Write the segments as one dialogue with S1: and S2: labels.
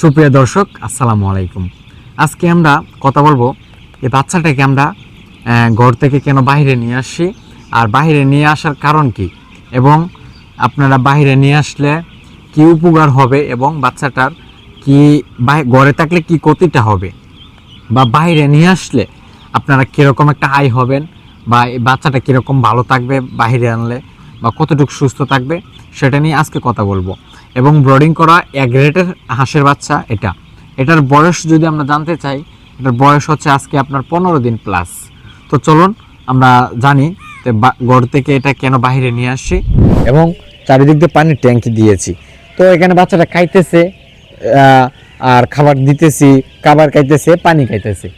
S1: সুপ্রিয় দর্শক, আসসালামু আলাইকুম। আজকে আমরা কথা বলব এই বাচ্চাটাকে আমরা ঘর থেকে কেন বাইরে নিয়ে আসি আর বাইরে নিয়ে আসার কারণ কি? এবং আপনারা বাইরে নিয়ে আসলে কি উপকার হবে এবং বাচ্চাটার কি ঘরে থাকলে কি ক্ষতিটা হবে? বা বাইরে নিয়ে আসলে আপনারা কীরকম একটা আয় হবেন বা এই বাচ্চাটা কীরকম ভালো থাকবে, বাইরে আনলে বা কতটুকু সুস্থ থাকবে? সেটা নিয়ে আজকে কথা বলব। এবং ব্রডিং করা এক হাঁসের বাচ্চা এটা। এটার বয়স যদি আমরা জানতে চাই, এটার বয়স হচ্ছে আজকে আপনার পনেরো দিন প্লাস তো চলুন, আমরা জানি ঘর থেকে এটা কেন বাইরে নিয়ে আসছি এবং চারিদিক দিয়ে পানির ট্যাঙ্কি দিয়েছি। তো এখানে বাচ্চাটা খাইতেছে আর খাবার দিতেছি, খাবার খাইতেছে, পানি খাইতেছে।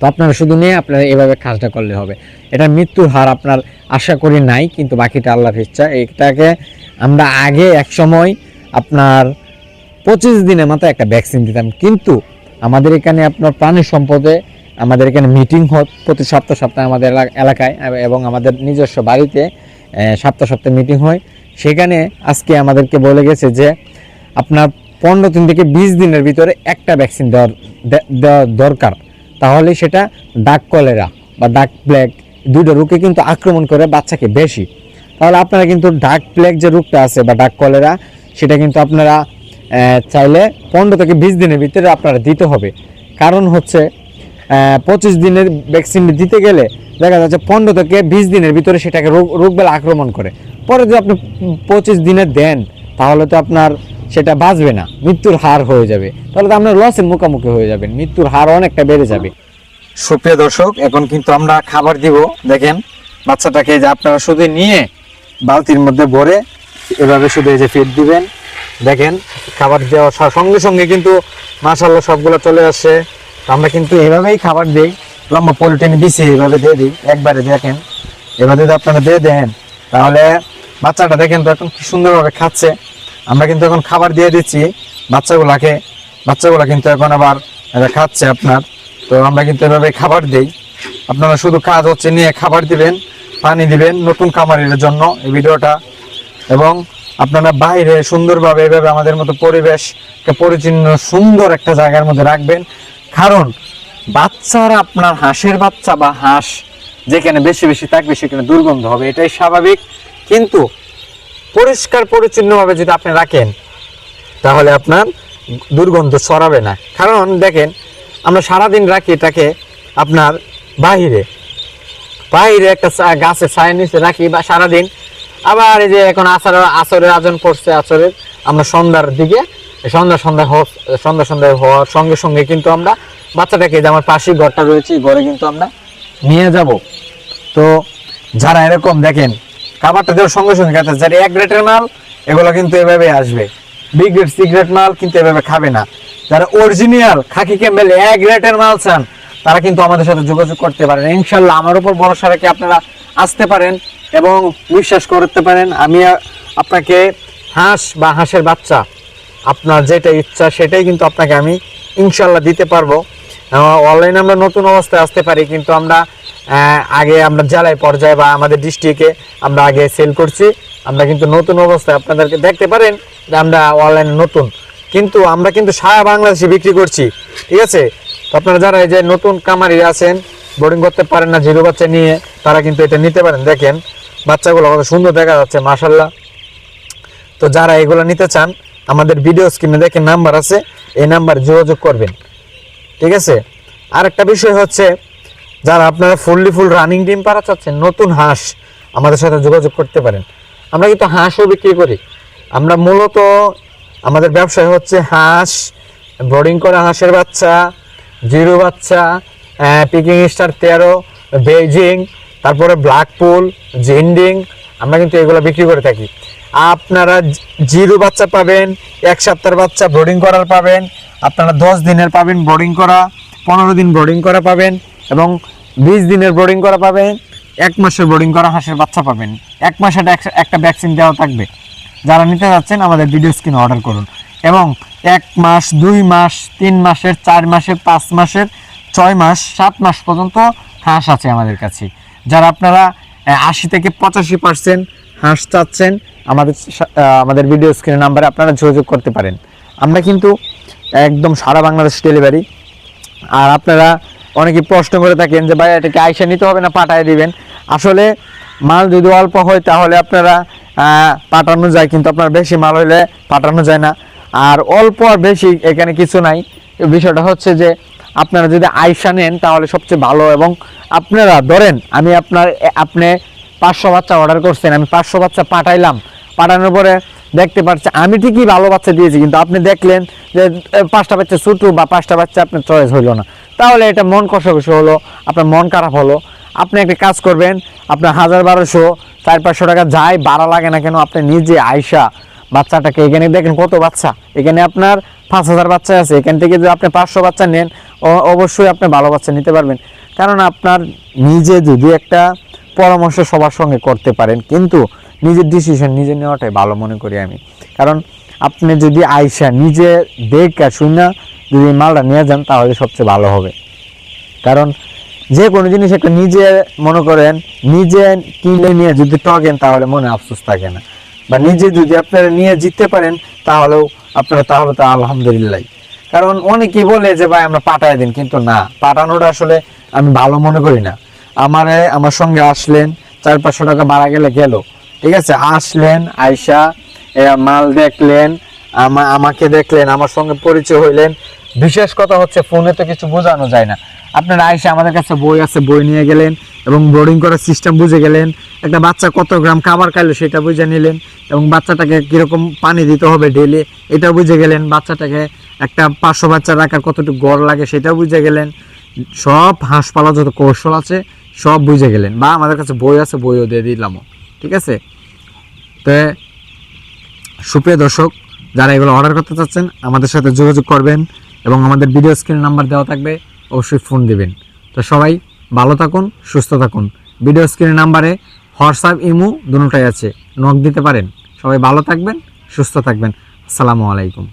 S1: তো আপনারা শুধু নিয়ে আপনারা এভাবে কাজটা করলে হবে। এটা মৃত্যুর হার আপনার আশা করি নাই, কিন্তু বাকিটা আল্লাহর ইচ্ছা। এটাকে আমরা আগে এক সময় আপনার পঁচিশ দিনের মতো একটা ভ্যাকসিন দিতাম। কিন্তু আমাদের এখানে আপনার প্রাণী সম্পদে আমাদের এখানে মিটিং হয় প্রতি সপ্তাহ সপ্তাহে আমাদের এলা- এলাকায়, এবং আমাদের নিজস্ব বাড়িতে সপ্তাহ সপ্তাহে মিটিং হয়। সেখানে আজকে আমাদেরকে বলে গেছে যে, আপনার পনেরো দিন থেকে বিশ দিনের ভিতরে একটা ভ্যাকসিন দেওয়ার দেওয়া দরকার। তাহলে সেটা ডাক কলেরা বা ডাক প্লেগ দুটো রোগে কিন্তু আক্রমণ করে বাচ্চাকে বেশি। তাহলে আপনারা কিন্তু ডাক প্লেগ যে রোগটা আছে বা ডাক কলেরা সেটা কিন্তু আপনারা চাইলে পনেরো থেকে বিশ দিনের ভিতরে আপনারা দিতে হবে। কারণ হচ্ছে পঁচিশ দিনের ভ্যাকসিন দিতে গেলে দেখা যাচ্ছে পনেরো থেকে বিশ দিনের ভিতরে সেটাকে রোগ, রোগবেলা আক্রমণ করে। পরে যদি আপনি পঁচিশ দিনে দেন, তাহলে তো আপনার সেটা বাঁচবে না, মৃত্যুর হার হয়ে যাবে। তাহলে তো আপনার লসের মুখোমুখি হয়ে যাবেন, মৃত্যুর হার অনেকটা বেড়ে যাবে। সুপ্রিয় দর্শক, এখন কিন্তু আমরা খাবার দিব। দেখেন, বাচ্চাটাকে যে আপনারা শুধু নিয়ে বালতির মধ্যে ভরে এভাবে শুধু এই যে ফিট দিবেন। দেখেন, খাবার দেওয়ার সঙ্গে সঙ্গে কিন্তু মাশাল্লাহ সবগুলো চলে আসছে। আমরা কিন্তু এভাবেই খাবার দিই। লম্বা পলিটিনে দিছি এভাবে দিয়ে দিই। একবারে দেখেন, এভাবে যদি আপনারা দিয়ে দেন, তাহলে বাচ্চাটা দেখেন তো এখন কি সুন্দরভাবে খাচ্ছে। আমরা কিন্তু এখন খাবার দিয়ে দিচ্ছি বাচ্চাগুলাকে। বাচ্চাগুলা কিন্তু এখন আবার এটা খাচ্ছে আপনার। তো আমরা কিন্তু এভাবে খাবার দিই। আপনারা শুধু কাজ হচ্ছে নিয়ে খাবার দিবেন, পানি দিবেন নতুন খামারের জন্য এই ভিডিওটা। এবং আপনারা বাইরে সুন্দরভাবে এভাবে আমাদের মতো পরিবেশকে পরিচ্ছন্ন, সুন্দর একটা জায়গার মধ্যে রাখবেন। কারণ বাচ্চারা আপনার হাঁসের বাচ্চা বা হাঁস যেখানে বেশি বেশি থাকবে সেখানে দুর্গন্ধ হবে, এটাই স্বাভাবিক। কিন্তু পরিষ্কার, পরিচ্ছন্নভাবে যদি আপনি রাখেন, তাহলে আপনার দুর্গন্ধ ছড়াবে না। কারণ দেখেন, আমরা সারাদিন রাখি এটাকে আপনার বাহিরে। বাইরে একটা গাছের ছায়া নিচে রাখি বা সারাদিন। আবার এই যে এখন আসার আসরের আজন পড়ছে আসরের আমরা সন্ধ্যার দিকে, সন্ধ্যা সন্ধ্যা সন্ধ্যা সন্ধ্যা হওয়ার সঙ্গে সঙ্গে কিন্তু আমরা বাচ্চাটাকে যে আমার পাশেই ঘরটা রয়েছে ঘরে কিন্তু আমরা নিয়ে যাব। তো যারা এরকম দেখেন খাবারটা দেওয়ার সঙ্গে সঙ্গে খাচ্ছে যারা এক গ্রেটের মাল, এগুলো কিন্তু এভাবে আসবে। বি গ্রেড সি গ্রেড মাল কিন্তু এভাবে খাবে না। যারা অরিজিনাল খাকি ক্যাম্বেল এক গ্রেটের মাল চান, তারা কিন্তু আমাদের সাথে যোগাযোগ করতে পারেন। ইনশাল্লাহ আমার উপর ভরসা রেখে আপনারা আসতে পারেন এবং বিশ্বাস করতে পারেন। আমি আপনাকে হাঁস বা হাঁসের বাচ্চা, আপনার যেটা ইচ্ছা সেটাই কিন্তু আপনাকে আমি ইনশাল্লাহ দিতে পারব। অনলাইনে আমরা নতুন অবস্থায় আসতে পারি, কিন্তু আমরা আগে আমরা জেলায় পর্যায়ে বা আমাদের ডিস্ট্রিক্টে আমরা আগে সেল করছি। আমরা কিন্তু নতুন অবস্থায় আপনাদেরকে দেখতে পারেন যে আমরা অনলাইনে নতুন। কিন্তু আমরা কিন্তু সারা বাংলাদেশে বিক্রি করছি, ঠিক আছে? তো আপনারা যারা এই যে নতুন কামারি আছেন বোর্ডিং করতে পারেন না, জিরো বাচ্চা নিয়ে তারা কিন্তু এটা নিতে পারেন। দেখেন, বাচ্চাগুলো কত সুন্দর দেখা যাচ্ছে মাসাল্লাহ তো যারা এগুলো নিতে চান, আমাদের ভিডিও স্ক্রিনে দেখে নাম্বার আছে, এই নাম্বার যোগাযোগ করবেন, ঠিক আছে? আর একটা বিষয় হচ্ছে যারা আপনারা ফুললি ফুল রানিং ডিম পাড়া চাচ্ছেন, নতুন হাঁস আমাদের সাথে যোগাযোগ করতে পারেন। আমরা কিন্তু হাঁসও বিক্রি করি। আমরা মূলত আমাদের ব্যবসায় হচ্ছে হাঁস, ব্রডিং করা হাঁসের বাচ্চা, জিরো বাচ্চা পিকিং স্টার তেরো, বেজিং, তারপরে ব্ল্যাকপুল জেন্ডিং আমরা কিন্তু এগুলো বিক্রি করে থাকি। আপনারা জিরো বাচ্চা পাবেন, এক সপ্তাহের বাচ্চা ব্রোডিং করার পাবেন, আপনারা দশ দিনের পাবেন বোর্ডিং করা, পনেরো দিন বোর্ডিং করা পাবেন, এবং বিশ দিনের বোর্ডিং করা পাবেন, এক মাসের বোর্ডিং করা হাঁসের বাচ্চা পাবেন। এক মাসে একটা- ভ্যাকসিন দেওয়া থাকবে। যারা নিতে যাচ্ছেন, আমাদের ভিডিও স্ক্রিনে অর্ডার করুন। এবং এক মাস, দুই মাস, তিন মাসের, চার মাসের, পাঁচ মাসের, ছয় মাস, সাত মাস পর্যন্ত হাঁস আছে আমাদের কাছে। যারা আপনারা আশি থেকে পঁচাশি পার্সেন্ট হাঁস চাচ্ছেন, আমাদের আমাদের ভিডিও স্ক্রিনের নাম্বারে আপনারা যোগাযোগ করতে পারেন। আমরা কিন্তু একদম সারা বাংলাদেশ ডেলিভারি আর আপনারা অনেকে প্রশ্ন করে থাকেন যে, ভাই, এটাকে আইসা নিতে হবে না? পাঠায় দিবেন। আসলে মাল যদি অল্প হয়, তাহলে আপনারা পাঠানো যায়, কিন্তু আপনার বেশি মাল হলে পাঠানো যায় না। আর অল্প আর বেশি এখানে কিছু নাই। বিষয়টা হচ্ছে যে, আপনারা যদি আইসা নেন, তাহলে সবচেয়ে ভালো এবং আপনারা, ধরেন, আমি আপনার আপনি পাঁচশো বাচ্চা অর্ডার করছেন, আমি পাঁচশো বাচ্চা পাঠাইলাম। পাঠানোর পরে দেখতে পাচ্ছি আমি ঠিকই ভালো বাচ্চা দিয়েছি, কিন্তু আপনি দেখলেন যে পাঁচটা বাচ্চা ছোটো বা পাঁচটা বাচ্চা আপনার চয়েস হইল না। তাহলে এটা মন কষাকষি হলো, আপনার মন খারাপ হলো। আপনি একটা কাজ করবেন, আপনার হাজার বারোশো, চার পাঁচশো টাকা যায় বাড়া লাগে না কেন, আপনি নিজে আইসা বাচ্চাটাকে, এখানে দেখেন কত বাচ্চা। এখানে আপনার পাঁচ হাজার বাচ্চা আছে, এখান থেকে যদি আপনি পাঁচশো বাচ্চা নেন অবশ্যই আপনি ভালো বাচ্চা নিতে পারবেন। কারণ আপনার নিজে যদি একটা পরামর্শ সবার সঙ্গে করতে পারেন, কিন্তু নিজের ডিসিশন নিজে নেওয়াটাই ভালো মনে করি আমি। কারণ আপনি যদি আইসা নিজে দেখে শুনে যদি মালটা নিয়ে যান, তাহলে সবচেয়ে ভালো হবে। কারণ যে কোনো জিনিস একটা নিজে মনে করেন, নিজে কিনে নিয়ে যদি টকেন তাহলে মনে আফসোস থাকে না। বা নিজে যদি আপনারা নিয়ে জিততে পারেন, তাহলেও আপনারা, তাহলে তো আলহামদুলিল্লাহ। কারণ অনেকেই বলে যে, ভাই, আমরা পাঠায় দিন। কিন্তু না, পাঠানোটা আসলে আমি ভালো মনে করি না। আমারে আমার সঙ্গে আসলেন, চার পাঁচশো টাকা বাড়া গেলে গেল। ঠিক আছে? আসলেন আয়সা মাল দেখলেন, আমা- আমাকে দেখলেন, আমার সঙ্গে পরিচয় হইলেন। বিশেষ কথা হচ্ছে, ফোনে তো কিছু বোঝানো যায় না। আপনারা আইসা আমাদের কাছে বই আছে, বই নিয়ে গেলেন এবং বোর্ডিং করার সিস্টেম বুঝে গেলেন। একটা বাচ্চা কত গ্রাম খাবার খাইলো সেটা বুঝে নিলেন এবং বাচ্চাটাকে কীরকম পানি দিতে হবে ডেলি এটা বুঝে গেলেন। বাচ্চাটাকে একটা পাঁচশো বাচ্চা রাখার কতটুকু গড় লাগে সেটাও বুঝে গেলেন। সব হাঁসপালা যত কৌশল আছে সব বুঝে গেলেন। বা আমাদের কাছে বই আছে, বইও দিয়ে দিলামও। ঠিক আছে? তো সুপ্রিয় দর্শক, যারা এগুলো অর্ডার করতে চাচ্ছেন, আমাদের সাথে যোগাযোগ করবেন এবং আমাদের ভিডিও স্ক্রিন নাম্বার দেওয়া থাকবে, অবশ্যই ফোন দিবেন। তো সবাই ভালো থাকুন, সুস্থ থাকুন। ভিডিও স্ক্রিন নাম্বারে হোয়াটসঅ্যাপ ইমু দুটোটাই আছে। নক দিতে পারেন। সবাই ভালো থাকবেন, সুস্থ থাকবেন। আসসালামু আলাইকুম।